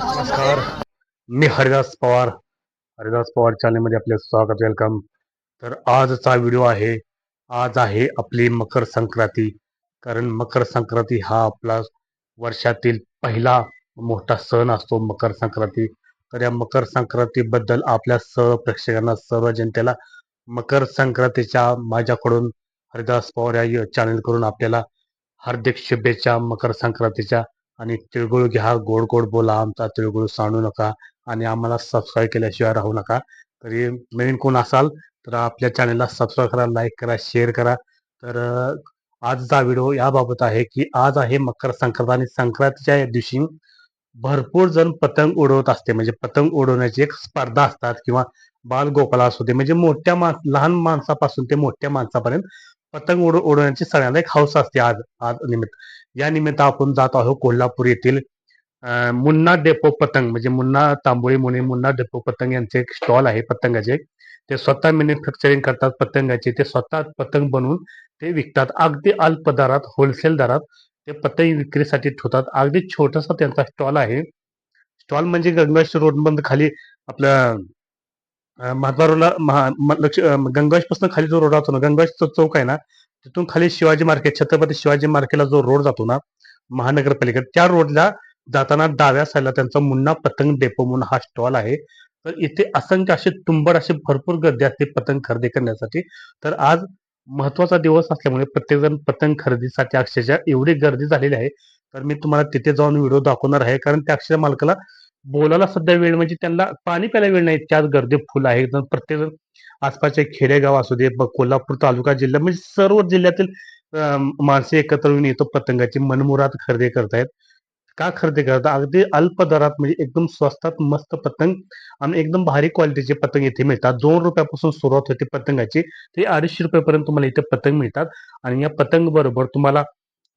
नमस्कार. मी हरिदास पवार. हरिदास पवार चॅनलमध्ये आपले स्वागत वेलकम. तर आजचा व्हिडिओ आहे आज आहे आपली मकर संक्रांती. कारण मकर संक्रांती हा आपला वर्षातील पहिला मोठा सण असतो मकर संक्रांती. तर या मकर संक्रांतीबद्दल आपल्या सर्व प्रेक्षकांना सर्व जनतेला मकर संक्रांतीच्या माझ्याकडून हरिदास पवार या चॅनल करून आपल्याला हार्दिक शुभेच्छा मकर संक्रांतीच्या. आणि तिळगुळ घ्या गोड गोड बोला आमचा तिळगुळ सांडू नका आणि आम्हाला सबस्क्राईब केल्याशिवाय राहू नका. तरी नवीन कोण असाल तर आपल्या चॅनलला सबस्क्राईब करा लाईक करा शेअर करा. तर आजचा व्हिडिओ याबाबत आहे की आज आहे मकर संक्रांत आणि संक्रांतीच्या या दिवशी भरपूर जण पतंग उडवत असते. म्हणजे पतंग उडवण्याची एक स्पर्धा असतात किंवा बाल गोपाला असू दे म्हणजे मोठ्या मा लहान माणसापासून ते मोठ्या माणसापर्यंत पतंग उड उडवण्याची सगळ्यांना एक हौस असते आज आज निमित्त. या निमित्त आपण जात आहोत कोल्हापूर येथील मुन्ना डेपो पतंग. म्हणजे मुन्ना तांबोळी मुनी मुन्ना डेपो पतंग यांचे एक स्टॉल आहे पतंगाचे. ते स्वतः मॅन्युफॅक्चरिंग करतात पतंगाचे. ते स्वतः पतंग बनवून ते विकतात. अगदी अल्प दरात होलसेल दरात ते पतंग विक्रीसाठी ठेवतात. अगदी छोटासा त्यांचा स्टॉल आहे. स्टॉल म्हणजे गंगाश रोड खाली आपल्या महात्मा रोडला महा म- लक्ष गंगाशपासून खाली जो रोड जातो ना गंगाशचा चौक आहे ना तिथून खाली शिवाजी मार्केट छत्रपती शिवाजी मार्केटला जो रोड जातो ना महानगरपालिकेत त्या रोडला जाताना डाव्या साईडला त्यांचा मुन्ना पतंग डेपो म्हणून हा स्टॉल आहे. तर इथे असंख्य असे तुंबड असे भरपूर गर्दी असते पतंग खरेदी करण्यासाठी. तर आज महत्त्वाचा दिवस असल्यामुळे प्रत्येकजण पतंग खरेदीसाठी अक्षरशः एवढी गर्दी झालेली आहे. तर मी तुम्हाला तिथे जाऊन व्हिडिओ दाखवणार आहे. कारण त्या अक्षर मालकाला बोलायला सध्या वेळ म्हणजे त्यांना पाणी प्यायला वेळ नाही. त्याच गर्दी फुल आहे. प्रत्येकजण आसपासचे खेडेगाव असू दे कोल्हापूर तालुका जिल्हा म्हणजे सर्व जिल्ह्यातील माणसे एकत्र येऊन येतो पतंगाची मनमुरात खरेदी करतायत. का खरेदी करता? अगदी अल्प दरात म्हणजे एकदम स्वस्तात मस्त पतंग आणि एकदम भारी क्वालिटीचे पतंग इथे मिळतात. दोन रुपयापासून सुरुवात होते पतंगाची. ते अडीचशे रुपयापर्यंत तुम्हाला इथे पतंग मिळतात. आणि या पतंग बरोबर तुम्हाला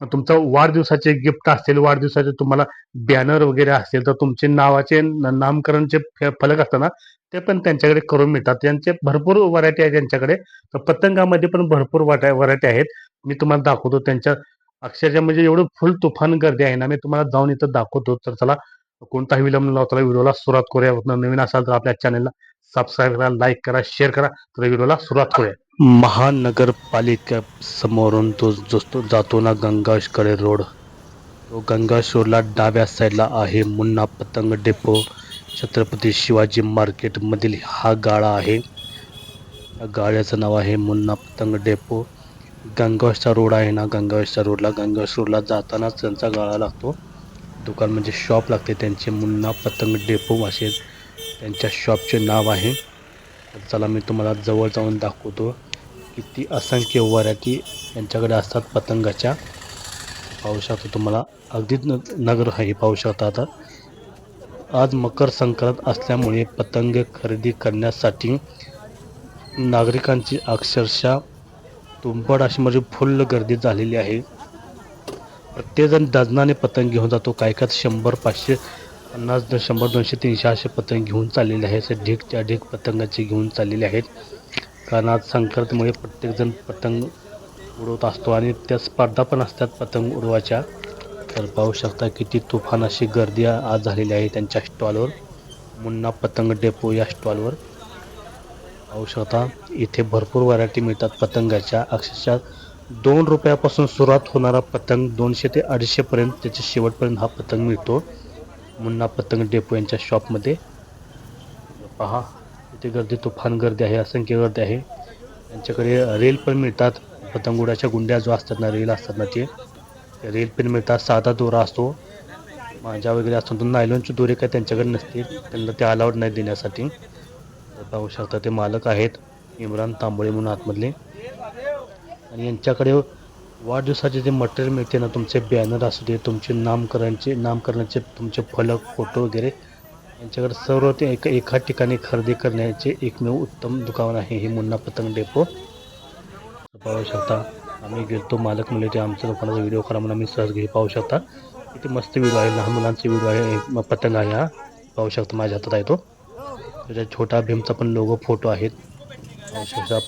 तुमचा वाढदिवसाचे गिफ्ट असतील वाढदिवसाचे तुम्हाला बॅनर वगैरे असतील तर तुमचे नावाचे नामकरणचे फलक असताना ते पण त्यांच्याकडे करून मिळतात. त्यांचे भरपूर व्हरायटी आहे त्यांच्याकडे. तर पतंगामध्ये पण भरपूर व्हरायटी आहेत. मी तुम्हाला दाखवतो त्यांच्या अक्षरशः म्हणजे एवढं फुल तुफान गर्दी आहे ना मी तुम्हाला जाऊन इथं दाखवतो. तर चला कोणताही विलंब न लावता व्हिडिओला सुरुवात करूया. नवीन असाल तर आपल्या चॅनलला सबस्क्राईब करा लाईक करा शेअर करा. तर व्हिडिओला सुरुवात करूया. महानगरपालिका समोरून तो जो तो जातो ना गंगाशकडे रोड तो गंगाश रोडला डाव्या साईडला आहे मुन्ना पतंग डेपो छत्रपती शिवाजी मार्केटमधील हा गाळा आहे. या गाळ्याचं नाव आहे मुन्ना पतंग डेपो गंगावशचा रोड आहे ना गंगावशच्या रोडला गंगावश रोडला जातानाच त्यांचा गाळा लागतो. दुकान म्हणजे शॉप लागते त्यांचे मुन्ना पतंग डेपो असे त्यांच्या शॉपचे नाव आहे. तर चला मी तुम्हाला जवळ जाऊन दाखवतो किती असंख्य व्हरायटी यांच्याकडे असतात पतंगाच्या. पाहू शकतो तुम्हाला अगदीच न नगर आहे पाहू शकता आता. आज मकर संक्रांत असल्यामुळे पतंग खरेदी करण्यासाठी नागरिकांची अक्षरशः तुंबड अशी म्हणजे फुल्ल गर्दी झालेली आहे. प्रत्येकजण डझनाने पतंग घेऊन जातो. काय काय शंभर पाचशे पन्नास शंभर दोनशे तीनशे असे पतंग घेऊन चाललेले आहेत. असे ढीक त्या ढीक पतंगाचे घेऊन चाललेले आहेत. कारण आज संक्रांतीमुळे प्रत्येकजण पतंग उडवत असतो आणि त्या स्पर्धा पण असतात पतंग उडवायच्या. तर पाहू शकता किती तुफान अशी गर्दी आज झालेली आहे त्यांच्या स्टॉलवर. मुन्ना पतंग डेपो या स्टॉलवर. पाहू इथे भरपूर व्हरायटी मिळतात पतंगाच्या. अक्षरशः दोन रुपयापासून सुरुवात होणारा पतंग दोनशे ते अडीचशेपर्यंत त्याच्या शेवटपर्यंत हा पतंग मिळतो. मुन्ना पतंग डेपो यांच्या शॉपमध्ये पहा इथे गर्दी तुफान गर्दी आहे असंख्य गर्दी आहे. त्यांच्याकडे रेल पण मिळतात. पतंगुडाच्या गुंड्या जो असतात ना रेल असतात ना ते. रेल पण मिळतात साधा दोरा असतो. माझ्या वगैरे असतो तो नायलॉनची दोरे काय त्यांच्याकडे नसते त्यांना ते अलाउड नाही देण्यासाठी. पाहू शकता ते मालक आहेत इम्रान तांबळे म्हणून आतमधले. आणि यांच्याकडे वाढदिवसाचे जे मटेरियल मिळते ना तुमचे बॅनर असू दे तुमचे नामकरणचे नामकरणाचे तुमचे फलक फोटो वगैरे यांच्याकडे सर्व ते एका एका ठिकाणी खरेदी करण्याचे एकमेव उत्तम दुकान आहे हे मुन्ना पतंग डेपो. पाहू शकता आम्ही गेलतो मालक म्हणजे ते आमच्या दुकानाचा व्हिडिओ करा म्हणून आम्ही सहज घे पाहू शकता. किती मस्त व्हिडिओ आहे लहान मुलांचे व्हिडिओ आहे पतंग आहे हा. पाहू शकता माझ्या हातात आहे तो. त्याच्यात छोटा भीमचा पण लोगो फोटो आहेत.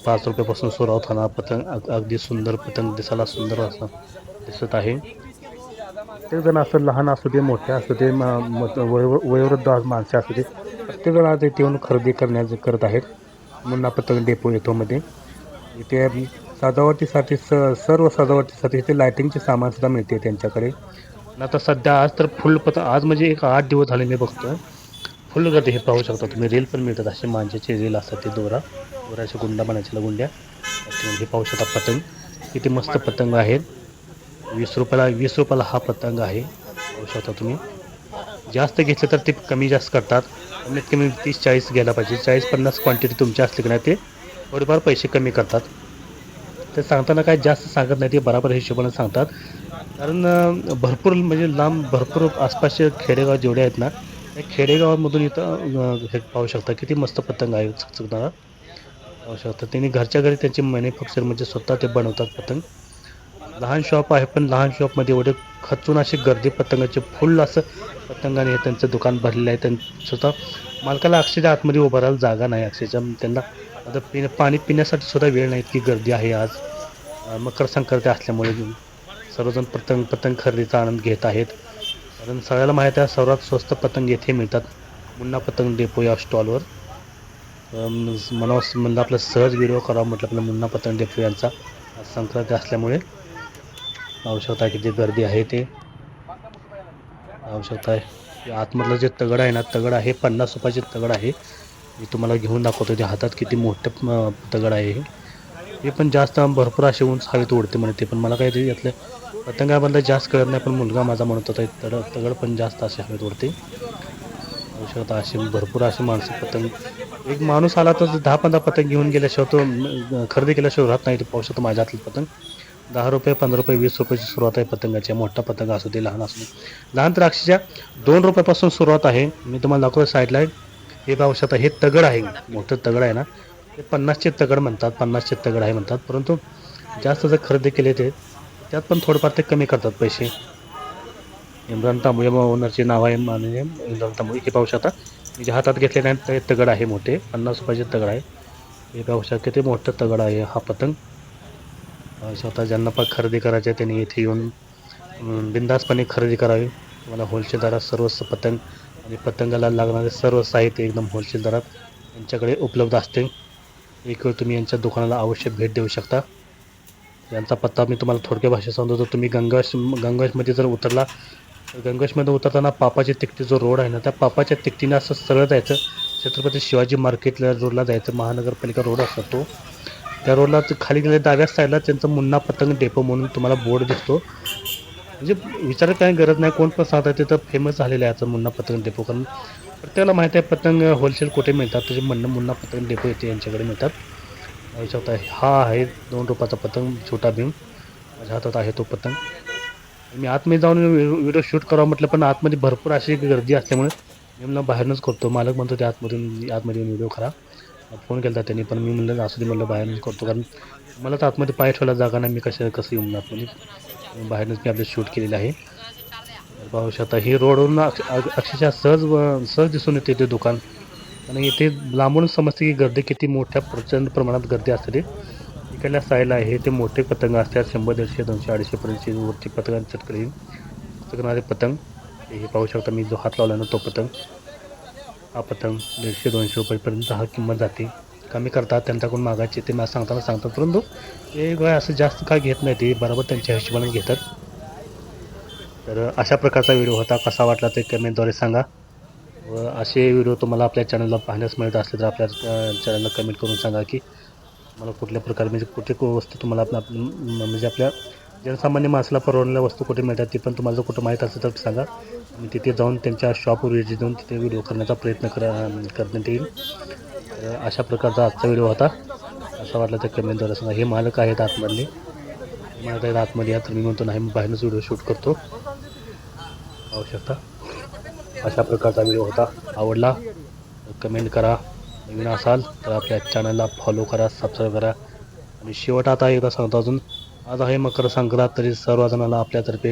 पाच रुपयापासून सुरुवात होणार पतंग. अग- अगदी सुंदर पतंग दिसायला सुंदर असं दिसत आहे. प्रत्येक जण असं लहान असू दे मोठे असू दे वयोवृद्ध माणसे असू दे प्रत्येक जण आता इथे येऊन खरेदी करण्याचं करत आहेत. मुन्ना पतंग डेपो येतो मध्ये इथे सजावटीसाठी स सर्व सजावटीसाठी इथे लायटिंगचे सामान सुद्धा मिळते त्यांच्याकडे. आता सध्या आज तर फुल पतंग आज म्हणजे एक आठ दिवस झाले मी बघतोय. फुल गट हे पाहू शकता तुम्ही. रील पण मिळतात. असे मांजाचे रील असतात ते दोरा. दोराच्या गुंडा बनायच्या गुंड्या. हे पाहू शकता पतंग. किती मस्त पतंग आहेत. वीस रुपयाला वीस रुपयाला हा पतंग आहे. पाहू शकता तुम्ही. जास्त घेतलं तर ते कमी जास्त करतात. कमीत कमी तीस चाळीस घ्यायला पाहिजे. चाळीस पन्नास क्वांटिटी तुमची असली की नाही ते थोडेफार पैसे कमी करतात. ते सांगताना काय जास्त सांगत नाही ते बराबर हिशोबाने सांगतात. कारण भरपूर म्हणजे लांब भरपूर आसपासचे खेडेगाव जेवढे आहेत ना खेडेगावामधून इथं हे पाहू शकता किती मस्त पतंग आहे चकचकणारा. पाहू शकता त्यांनी घरच्या घरी त्यांचे मॅन्युफॅक्चर म्हणजे स्वतः ते बनवतात पतंग. लहान शॉप आहे पण लहान शॉपमध्ये एवढे खचून अशी गर्दी पतंगाचे फुल असं पतंगाने हे त्यांचं दुकान भरलेलं आहे. त्यांचं स्वतः मालकाला अक्षरशः आतमध्ये उभं राहायला जागा नाही अक्षरशः त्यांना आता पिण्या पाणी पिण्यासाठी सुद्धा वेळ नाही इतकी गर्दी आहे आज. मकर संक्रांती असल्यामुळे सर्वजण पतंग पतंग खरेदीचा आनंद घेत आहेत. कारण सगळ्याला माहीत आहे सर्वात स्वस्त पतंग येथे मिळतात. मुन्ना पतंग डेपो या स्टॉलवर मला म्हणलं आपलं सहज व्हिडिओ करावा म्हटलं आपलं मुन्ना पतंग डेपो यांचा. संक्रांती असल्यामुळे पाहू शकता किती गर्दी आहे ते पाहू आहे. आतमधलं जे तगड आहे ना तगड आहे पन्नास रुपयाचे तगड आहे. मी तुम्हाला घेऊन दाखवतो ते हातात किती मोठं तगड आहे हे पण जास्त भरपूर असे उंच हवेत उडते म्हणे ते पण. मला काही ते यातलं पतंगाबद्दल जास्त कळत नाही पण मुलगा माझा म्हणत होता तड तगड पण जास्त असे हवेत उडते. शकता असे भरपूर असे माणसं पतंग. एक माणूस आला तर दहा पंधरा पतंग घेऊन गेल्याशिवाय तो खरेदी केल्याशिवाय राहत नाही ते पाहू शकतो माझ्या हातलं पतंग. दहा रुपये पंधरा रुपये वीस रुपयाची सुरुवात आहे पतंगाची मोठा पतंग असू दे लहान असू दे. लहान द्राक्षीच्या दोन रुपयापासून सुरुवात आहे. मी तुम्हाला दाखवतो साईडला हे पाहू शकता हे तगड आहे. मोठं तगड आहे ना. ते पन्नासचे तगड म्हणतात पन्नासचे तगड आहे म्हणतात. परंतु जास्त जर खरेदी केले ते त्यात पण थोडंफार ते कमी करतात पैसे. इम्रान तांबळे ओनरचे नाव आहे माननीय इम्रान तांबू हे पाहू शकता. मी जे हातात घेतले नाही ते तगड आहे मोठे पन्नास रुपयाचे तगड आहे. हे पाहू शकता किती मोठं तगड आहे हा पतंग. स्वतः ज्यांना पण खरेदी करायचे आहे त्यांनी इथे येऊन बिंदासपणे बिनधास्तपणे खरेदी करावी. तुम्हाला होलसेल दरात सर्व पतंग आणि पतंगाला लागणारे सर्व साहित्य एकदम होलसेल दरात त्यांच्याकडे उपलब्ध असते एक वेळ तुम्ही यांच्या दुकानाला अवश्य भेट देऊ शकता. यांचा पत्ता मी तुम्हाला थोडक्या भाषेत सांगतो. तर तुम्ही गंगाश गंगाशमध्ये जर उतरला तर गंगाशमध्ये उतरताना पापाच्या तिकटी जो रोड आहे ना त्या पापाच्या तिकटीने असं सरळ जायचं. छत्रपती शिवाजी मार्केटला रोडला जायचं. महानगरपालिका रोड असतो तो. त्या रोडला खाली गेले डाव्या साईडला त्यांचं मुन्ना पतंग डेपो म्हणून तुम्हाला बोर्ड दिसतो. म्हणजे विचार काही गरज नाही. कोण पण सांगतात तिथं फेमस झालेलं आहे याचं मुन्ना पतंग डेपो कारण प्रत्येकाला माहिती आहे पतंग होलसेल कुठे मिळतात? त्याचे म्हणणं मुन्ना पतंग डेपो येते यांच्याकडे मिळतात. पाहू शकता हा आहे दोन रुपयाचा पतंग छोटा भीम. माझ्या हातात आहे तो पतंग. मी आतमध्ये जाऊन व्हिडिओ शूट करावं म्हटलं पण आतमध्ये भरपूर अशी गर्दी असल्यामुळे मी म्हणलं बाहेरूनच करतो. मालक म्हणतो ते आतमधून आतमध्ये येऊन व्हिडिओ करा. फोन केला त्यांनी पण मी म्हणलं असू दे म्हणलं बाहेरूनच करतो. कारण मला तर आतमध्ये पाय ठेवायला जागा नाही मी कसं कसं येऊन आतमध्ये म्हणजे बाहेरनंच मी आपलं शूट केलेलं आहे. पाहू शकता. ही रोडवरून अक्ष- अक्षरशः सहज व- सहज दिसून येते ते दुकान. आणि इथे लांबून समजते की गर्दी किती मोठ्या प्रचंड प्रमाणात गर्दी असते. इकडल्या साईडला आहे ते मोठे पतंग असतात. शंभर दीडशे दोनशे अडीचशेपर्यंतची वरती पतंग चटकरी चटकणारे पतंग. हे पाहू शकता मी जो हात लावला ना तो पतंग. हा पतंग दीडशे दोनशे रुपयेपर्यंत हा किंमत जाते. कमी करतात त्यांच्याकडून मागायचे ते मला सांगताना सांगतात. परंतु हे असं जास्त काय घेत नाही ते बरोबर त्यांच्या हिशोबाने घेतात. तर अशा प्रकारचा व्हिडिओ होता. कसा वाटला ते कमेंटद्वारे सांगा. व असे व्हिडिओ तुम्हाला आपल्या चॅनलला पाहण्यास मिळत असले तर आपल्या चॅनलला कमेंट करून सांगा की मला कुठल्या प्रकारे म्हणजे कुठे को- वस्तू तुम्हाला आपल्या म्हणजे आपल्या जनसामान्य माणसाला परवडणाऱ्या वस्तू कुठे मिळतात ती पण तुम्हाला जर कुठं माहीत असेल तर सांगा. मी तिथे जाऊन त्यांच्या शॉपवर व्हिजिट देऊन तिथे व्हिडिओ करण्याचा प्रयत्न करा करण्यात येईल. तर अशा प्रकारचा आजचा व्हिडिओ होता. असा वाटला तर कमेंटद्वारे सांगा. हे मालक आहेत आतमधले. मालक आहेत आतमध्ये या तर मी म्हणतो नाही मी बाहेरच व्हिडिओ शूट करतो. पाहू शकता अशा प्रकारचा व्हिडिओ होता. आवडला कमेंट करा. नवीन असाल तर आपल्या चॅनलला फॉलो करा सबस्क्राईब करा. आणि शेवट आता एकदा सांगतो अजून. आज आहे मकर संक्रांत तरी सर्वजणाला आपल्यातर्फे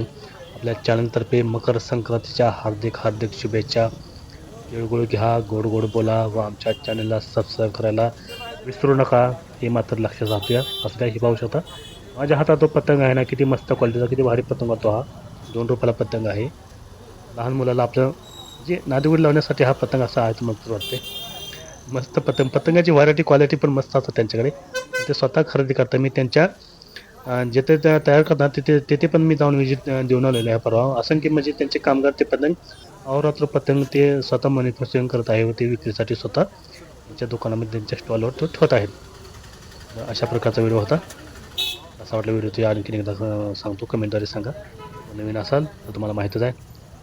आपल्या चॅनलतर्फे मकर संक्रांतीच्या हार्दिक हार्दिक शुभेच्छा. तिळगुळ घ्या गोड गोड बोला व आमच्या चॅनलला सबस्क्राईब करायला विसरू नका. हे मात्र लक्षात राहूया. असं काही पाहू शकता. माझ्या हातात तो पतंग आहे ना किती मस्त क्वालिटीचा किती भारी पतंग होतो हा. दोन रुपयाला पतंग आहे. लहान मुलाला आपलं जे नादीवर लावण्यासाठी हा पतंग असा आहे मस्त वाटते मस्त पतंग. पतंगाची व्हरायटी क्वालिटी पण मस्त असतात त्यांच्याकडे. ते स्वतः खरेदी करतात. मी त्यांच्या जिथे त्या तयार करतात तिथे तिथे पण मी जाऊन विजिट देऊन आलेलो आहे परवा. असंख्य म्हणजे त्यांचे कामगार ते पतंग अहोरात्र पतंग ते स्वतः मॅन्युफॅक्चरिंग करत आहे व ते विक्रीसाठी स्वतः त्यांच्या दुकानामध्ये त्यांच्या स्टॉलवर तो ठेवत आहेत. अशा प्रकारचा व्हिडिओ होता. असा वाटला व्हिडिओ ते आणखीन एकदा सांगतो. कमेंटद्वारे सांगा. नवीन असाल तर तुम्हाला माहीतच आहे.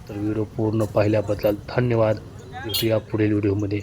तर व्हिडिओ पूर्ण पाहिल्याबद्दल धन्यवाद. भेटूया पुढील व्हिडिओमध्ये.